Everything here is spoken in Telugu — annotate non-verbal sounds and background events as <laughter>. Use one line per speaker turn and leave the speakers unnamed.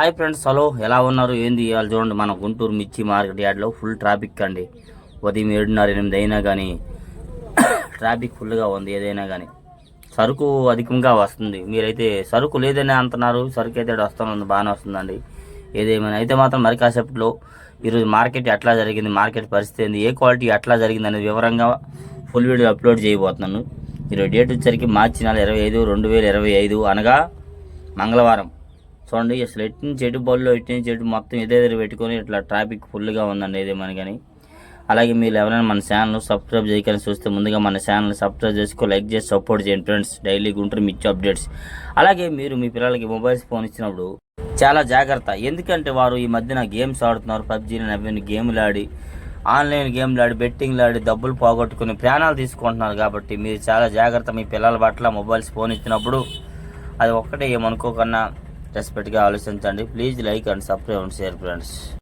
Hi friends hello. ఎలా ఉన్నారు? ఏంది ఇవాళ చూడండి మన గుంటూరు మిర్చి మార్కెట్ యార్డ్లో ఫుల్ ట్రాఫిక్ అండి. ఉదయం ఏడున్నర ఎనిమిది అయినా కానీ <coughs> ట్రాఫిక్ ఫుల్గా ఉంది ఏదైనా కానీ సరుకు అధికంగా వస్తుంది. మీరైతే సరుకు లేదని అంటున్నారు సరుకు అయితే వస్తుంది బాగానే వస్తుందండి. ఏదేమైనా అయితే మాత్రం మరి కాసేపట్లో ఈరోజు మార్కెట్ ఎట్లా జరిగింది మార్కెట్ పరిస్థితి ఏంది ఏ క్వాలిటీ ఎట్లా జరిగింది అనేది వివరంగా ఫుల్ వీడియో అప్లోడ్ చేయబోతున్నాను. ఈరోజు డేట్ వచ్చేసరికి మార్చి నెల ఇరవై ఐదు రెండు వేల ఇరవై ఐదు అనగా మంగళవారం. చూడండి అసలు ఎటు నుంచి ఎటు బళ్ళు ఎటు నుంచి ఎటు మొత్తం ఎదురు పెట్టుకొని ఇట్లా ట్రాఫిక్ ఫుల్గా ఉందండి ఇది మనకని అలాగే మీరు ఎవరైనా మన ఛానల్ సబ్స్క్రైబ్ చేయకని చూస్తే ముందుగా మన ఛానల్ సబ్స్క్రైబ్ చేసుకో లైక్ చేసి సపోర్ట్ చేయండి ఫ్రెండ్స్ డైలీ గుంటూరు మిర్చి అప్డేట్స్ అలాగే మీరు మీ పిల్లలకి మొబైల్స్ ఫోన్ ఇచ్చినప్పుడు చాలా జాగ్రత్త. ఎందుకంటే వారు ఈ మధ్యన గేమ్స్ ఆడుతున్నారు. పబ్జీలు నవ్విన గేమ్లు ఆడి ఆన్లైన్ గేమ్లు ఆడి బెట్టింగ్లు ఆడి డబ్బులు పోగొట్టుకుని ప్రాణాలు తీసుకుంటున్నారు కాబట్టి మీరు చాలా జాగ్రత్త మీ పిల్లల పట్ల మొబైల్స్ ఫోన్ ఇచ్చినప్పుడు. అది ఒక్కటే ఏమనుకోకన్నా రెస్పెక్ట్గా ఆలోచించండి. Please like and subscribe and share friends.